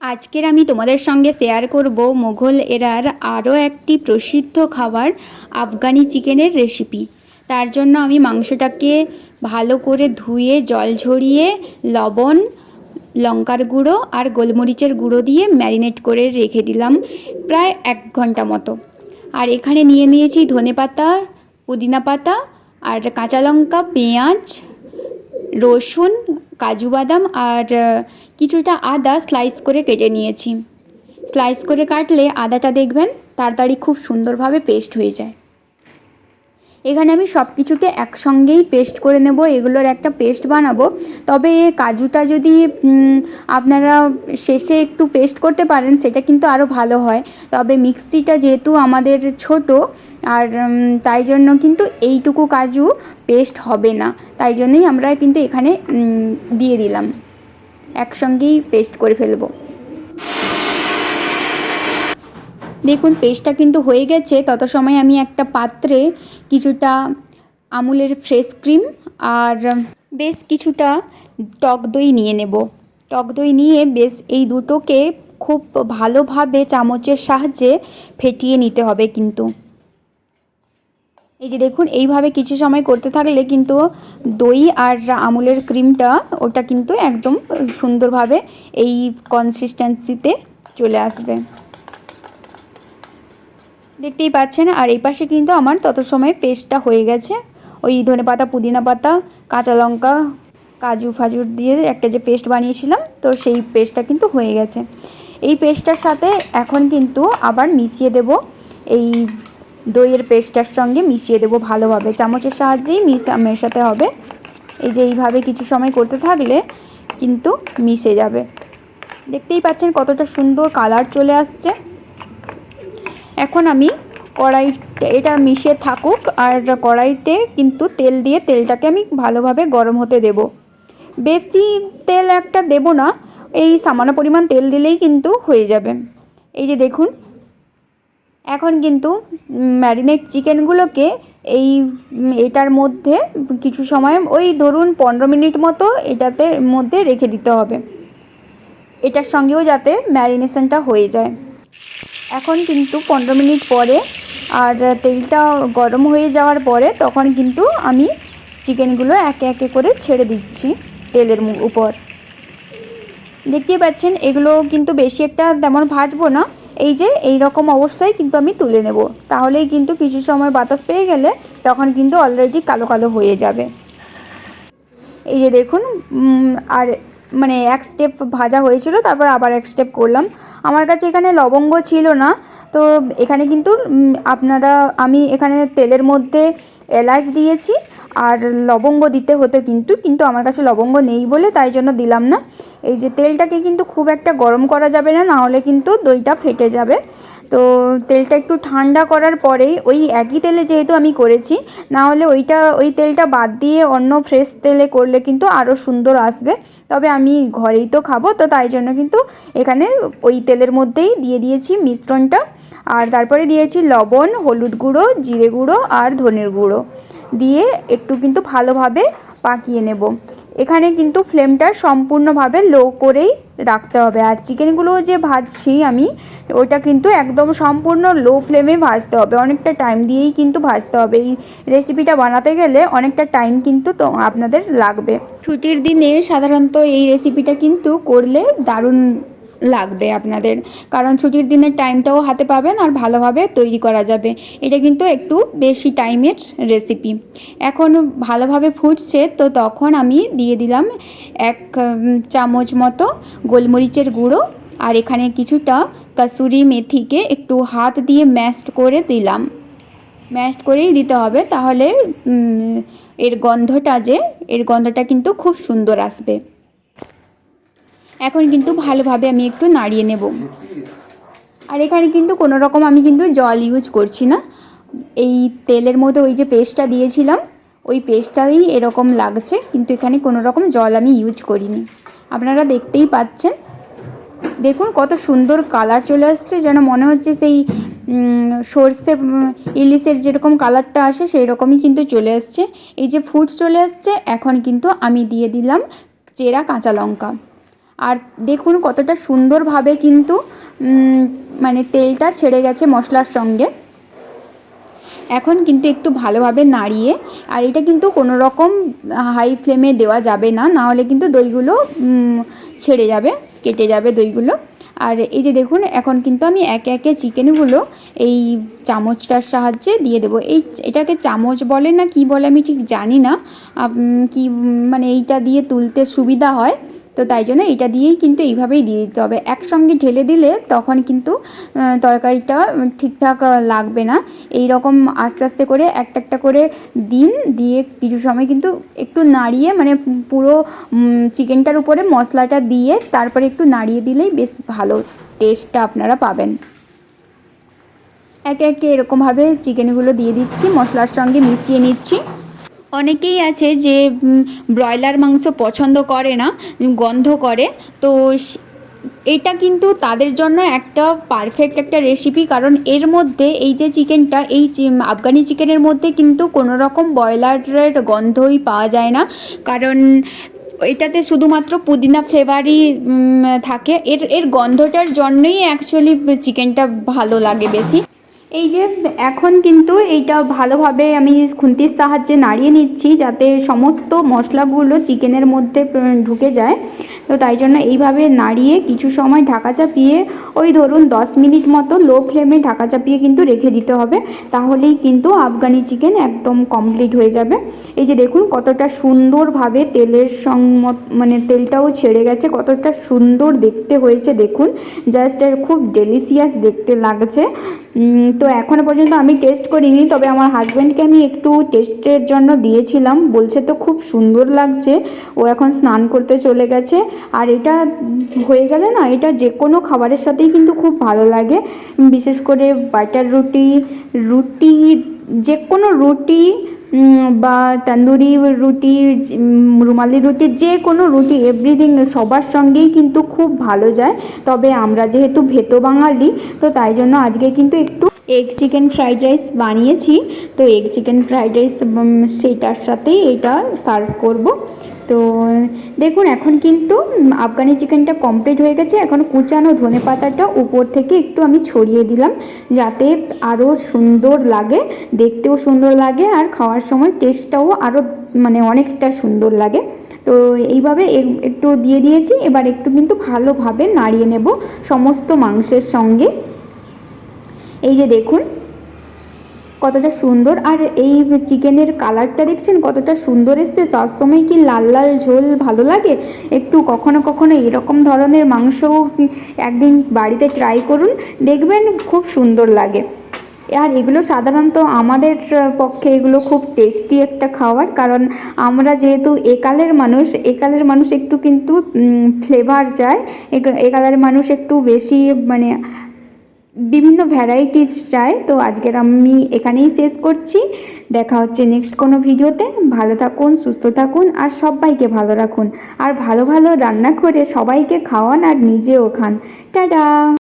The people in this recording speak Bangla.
আজকের আমি তোমাদের সঙ্গে শেয়ার করব মোঘল এরার আরও একটি প্রসিদ্ধ খাবার, আফগানি চিকেনের রেসিপি তার জন্য আমি মাংসটাকে ভালো করে ধুয়ে, জল ঝরিয়ে, লবণ, লঙ্কার গুঁড়ো আর গোলমরিচের গুঁড়ো দিয়ে ম্যারিনেট করে রেখে দিলাম প্রায় এক ঘণ্টা মতো। আর এখানে নিয়ে নিয়েছি ধনে পাতা, পুদিনা পাতা আর কাঁচা লঙ্কা, পেঁয়াজ, রসুন কাজু বাদাম আর কিছুটা আদা স্লাইস করে কেটে নিয়েছি। স্লাইস করে কাটলে আদাটা দেখবেন তাড়াতাড়ি খুব সুন্দরভাবে পেস্ট হয়ে যায়। এখানে আমি সব কিছুকে একসঙ্গেই পেস্ট করে নেব, এগুলোর একটা পেস্ট বানাবো। তবে কাজুটা যদি আপনারা শেষে একটু পেস্ট করতে পারেন, সেটা কিন্তু আরও ভালো হয়। তবে মিক্সিটা যেহেতু আমাদের ছোট, আর তাই জন্য কিন্তু এইটুকু কাজু পেস্ট হবে না। তাই জন্যই আমরা কিন্তু এখানে দিয়ে দিলাম। একসঙ্গেই পেস্ট করে ফেলব। দেখুন পেস্টটা কিন্তু হয়ে গেছে। তত সময় আমি একটা পাত্রে কিছুটা আমুলের ফ্রেশ ক্রিম আর বেশ কিছুটা টক দই নিয়ে নেব। টক দই নিয়ে বেশ এই দুটোকে খুব ভালোভাবে চামচের সাহায্যে ফেটিয়ে নিতে হবে কিন্তু। এই যে দেখুন, এইভাবে কিছু সময় করতে থাকলে কিন্তু দই আর আমুলের ক্রিমটা ওটা কিন্তু একদম সুন্দরভাবে এই কনসিস্টেন্সিতে চলে আসবে। দেখতেই পাচ্ছেন, আর এই পাশে কিন্তু আমার তত সময় পেস্টটা হয়ে গেছে। ওই ধনে পাতা, পুদিনা পাতা, কাঁচা লঙ্কা, কাজু ফাজুর দিয়ে একটা যে পেস্ট বানিয়েছিলাম, তো সেই পেস্টটা কিন্তু হয়ে গেছে। এই পেস্টটার সাথে এখন কিন্তু আবার মিশিয়ে দেব, এই দইয়ের পেস্টটার সঙ্গে মিশিয়ে দেব ভালোভাবে। চামচের সাহায্যেই মিশা, মেশাতে হবে। এই যে এইভাবে কিছু সময় করতে থাকলে কিন্তু মিশে যাবে। দেখতেই পাচ্ছেন কতটা সুন্দর কালার চলে আসছে। এখন আমি কড়াই এটা মিশে থাকুক আর কড়াইতে কিন্তু তেল দিয়ে তেলটাকে আমি ভালোভাবে গরম হতে দেব। বেশি তেল একটা দেব না, এই সামান্য পরিমাণ তেল দিলেই কিন্তু হয়ে যাবে। এই যে দেখুন, এখন কিন্তু ম্যারিনেট চিকেনগুলোকে এই এটার মধ্যে কিছু সময়, ওই ধরুন পনেরো মিনিট মতো এটাতে মধ্যে রেখে দিতে হবে। এটার সঙ্গেও যাতে ম্যারিনেশনটা হয়ে যায়। এখন কিন্তু পনেরো মিনিট পরে আর তেলটা গরম হয়ে যাওয়ার পরে তখন কিন্তু আমি চিকেনগুলো একে একে করে ছেড়ে দিচ্ছি তেলের উপর। দেখতেই পাচ্ছেন, এগুলো কিন্তু বেশি একটা তেমন ভাজবো না। এই যে, এই রকম অবস্থায় কিন্তু আমি তুলে নেব। তাহলেই কিন্তু কিছু সময় বাতাস পেয়ে গেলে তখন কিন্তু অলরেডি কালো কালো হয়ে যাবে। এই যে দেখুন আর মানে এক স্টেপ ভাজা হয়েছিল, তারপর আবার এক স্টেপ করলাম। আমার কাছে এখানে লবঙ্গ ছিল না, তো এখানে কিন্তু আপনারা, আমি এখানে তেলের মধ্যে এলাচ দিয়েছি, আর লবঙ্গ দিতে হতো কিন্তু কিন্তু আমার কাছে লবঙ্গ নেই বলে তাই জন্য দিলাম না। এই যে তেলটাকে কিন্তু খুব একটা গরম করা যাবে না, নাহলে কিন্তু দইটা ফেটে যাবে। তো তেলটা একটু ঠান্ডা করার পরেই ওই একই তেলে যেহেতু আমি করেছি না হলে ওইটা, ওই তেলটা বাদ দিয়ে অন্য ফ্রেশ তেলে করলে কিন্তু আরও সুন্দর আসবে। তবে আমি ঘরেই তো খাব, তো তাই জন্য কিন্তু এখানে ওই তেলের মধ্যেই দিয়ে দিয়েছি মিশ্রণটা। আর তারপরে দিয়েছি লবণ, হলুদ গুঁড়ো, জিরে গুঁড়ো আর ধনের গুঁড়ো। দিয়ে একটু কিন্তু ভালোভাবে পাকিয়ে নেব। এখানে কিন্তু ফ্লেমটা সম্পূর্ণভাবে লো করেই রাখতে হবে। আর চিকেনগুলো যে ভাজছি আমি, ওটা কিন্তু একদম সম্পূর্ণ লো ফ্লেমে ভাজতে হবে। অনেকটা টাইম দিয়েই কিন্তু ভাজতে হবে। এই রেসিপিটা বানাতে গেলে অনেকটা টাইম কিন্তু তো আপনাদের লাগবে। ছুটির দিনে সাধারণত এই রেসিপিটা কিন্তু করলে দারুণ লাগবে আপনাদের। কারণ ছুটির দিনের টাইমটাও হাতে পাবেন আর ভালোভাবে তৈরি করা যাবে। এটা কিন্তু একটু বেশি টাইমের রেসিপি এখন ভালোভাবে ফুটছে, তো তখন আমি দিয়ে দিলাম এক চামচ মতো গোলমরিচের গুঁড়ো আর এখানে কিছুটা কাসুরি মেথিকে একটু হাত দিয়ে ম্যাশড করে দিলাম। ম্যাশড করেই দিতে হবে, তাহলে এর গন্ধটা যে, এর গন্ধটা কিন্তু খুব সুন্দর আসবে। এখন কিন্তু ভালোভাবে আমি একটু নাড়িয়ে নেব। আর এখানে কিন্তু কোনো রকম আমি কিন্তু জল ইউজ করছি না। এই তেলের মধ্যে ওই যে পেস্টটা দিয়েছিলাম, ওই পেস্টটাই এরকম লাগছে, কিন্তু এখানে কোনো রকম জল আমি ইউজ করিনি। আপনারা দেখতেই পাচ্ছেন। দেখুন কত সুন্দর কালার চলে আসছে, যেন মনে হচ্ছে সেই সর্ষে ইলিশের যেরকম কালারটা আসে সেই রকমই কিন্তু চলে আসছে। এই যে ফুড চলে আসছে, এখন কিন্তু আমি দিয়ে দিলাম চেরা কাঁচা লঙ্কা। আর দেখুন কতটা সুন্দরভাবে কিন্তু মানে তেলটা ছেড়ে গেছে মশলার সঙ্গে। এখন কিন্তু একটু ভালোভাবে নাড়িয়ে, আর এটা কিন্তু কোনো রকম হাই ফ্লেমে দেওয়া যাবে না না হলে কিন্তু দইগুলো ছেড়ে যাবে, কেটে যাবে দইগুলো। আর এই যে দেখুন, এখন কিন্তু আমি একে একে চিকেনগুলো এই চামচটার সাহায্যে দিয়ে দেবো। এই এটাকে চামচ বলে না কি বলে আমি ঠিক জানি না। কি মানে এইটা দিয়ে তুলতে সুবিধা হয়। তো তাই জন্য এটা দিয়েই কিন্তু এইভাবেই দিয়ে দিতে হবে। একসঙ্গে ঢেলে দিলে তখন কিন্তু তরকারিটা ঠিকঠাক লাগবে না। এই রকম আস্তে আস্তে করে একটা একটা করে দিন, দিয়ে কিছু সময় কিন্তু একটু নাড়িয়ে মানে পুরো চিকেনটার উপরে মশলাটা দিয়ে তারপরে একটু নাড়িয়ে দিলেই বেশ ভালো টেস্টটা আপনারা পাবেন। একে একে এরকমভাবে চিকেনগুলো দিয়ে দিচ্ছি, মশলার সঙ্গে মিশিয়ে নিচ্ছি। অনেকেই আছে যে ব্রয়লার মাংস পছন্দ করে না, গন্ধ করে। তো এটা কিন্তু তাদের জন্য একটা পারফেক্ট একটা রেসিপি কারণ এর মধ্যে এই যে চিকেনটা এই আফগানি চিকেনের মধ্যে কিন্তু কোনো রকম ব্রয়লারের গন্ধই পাওয়া যায় না। কারণ এটাতে শুধুমাত্র পুদিনা ফ্লেভারই থাকে। এর এর গন্ধটার জন্যই অ্যাকচুয়ালি চিকেনটা ভালো লাগে বেশি। এই যে এখন কিন্তু এইটা ভালোভাবে আমি খুন্তির সাহায্যে নাড়িয়ে নিচ্ছি যাতে সমস্ত মশলাগুলো চিকেনের মধ্যে ঢুকে যায়। তো তাই জন্য এইভাবে নাড়িয়ে কিছু সময় ঢাকা চাপিয়ে ওই ধরুন দশ মিনিট মতো লো ফ্লেমে ঢাকা চাপিয়ে কিন্তু রেখে দিতে হবে। তাহলেই কিন্তু আফগানি চিকেন একদম কমপ্লিট হয়ে যাবে। এই যে দেখুন কতটা সুন্দরভাবে তেলের সং মানে তেলটাও ছেড়ে গেছে, কতটা সুন্দর দেখতে হয়েছে দেখুন। জাস্ট খুব ডেলিসিয়াস দেখতে লাগছে। তো এখনও পর্যন্ত আমি টেস্ট করিনি, তবে আমার হাজব্যান্ডকে আমি একটু টেস্টের জন্য দিয়েছিলাম। বলছে তো খুব সুন্দর লাগছে, ও এখন স্নান করতে চলে গেছে। আর এটা হয়ে গেলে না, এটা যে কোনো খাবারের সাথেই কিন্তু খুব ভালো লাগে। বিশেষ করে বাটার রুটি রুটি যে কোনো রুটি বা তন্দুরি রুটি রুমালি রুটি যে কোনো রুটি এভরিথিং সবার সঙ্গেই কিন্তু খুব ভালো যায়। তবে আমরা যেহেতু ভেতো বাঙালি তো তাই জন্য আজকে কিন্তু একটু এগ চিকেন ফ্রাইড রাইস বানিয়েছি। তো এগ চিকেন ফ্রাইড রাইস সেইটার সাথেই এটা সার্ভ করব। তো দেখুন, এখন কিন্তু আফগানি চিকেনটা কমপ্লিট হয়ে গেছে। এখন কুচানো ধনে পাতাটা উপর থেকে একটু আমি ছড়িয়ে দিলাম, যাতে আরও সুন্দর লাগে, দেখতেও সুন্দর লাগে, আর খাওয়ার সময় টেস্টটাও আরও মানে অনেকটা সুন্দর লাগে। তো এইভাবে একটু দিয়ে দিয়েছি। এবার একটু কিন্তু ভালোভাবে নাড়িয়ে নেব সমস্ত মাংসের সঙ্গে। এই যে দেখুন, কতটা সুন্দর। আর এই চিকেনের কালারটা দেখছেন, কতটা সুন্দর এসছে। সবসময় কি লাল লাল ঝোল ভালো লাগে? একটু কখনো কখনো এরকম ধরনের মাংসও একদিন বাড়িতে ট্রাই করুন, দেখবেন খুব সুন্দর লাগে। আর এগুলো সাধারণত আমাদের পক্ষে এগুলো খুব টেস্টি একটা খাবার, কারণ আমরা যেহেতু একালের মানুষ একালের মানুষ একটু কিন্তু ফ্লেভার চায় একালের মানুষ একটু বেশি মানে বিভিন্ন ভ্যারাইটিস চাই, তো আজকের আমি এখানেই শেষ করছি। দেখা হচ্ছে নেক্সট কোনো ভিডিওতে। ভালো থাকুন, সুস্থ থাকুন, আর সবাইকে ভালো রাখুন। আর ভালো ভালো রান্না করে সবাইকে খাওয়ান আর নিজেও খান। টাটা!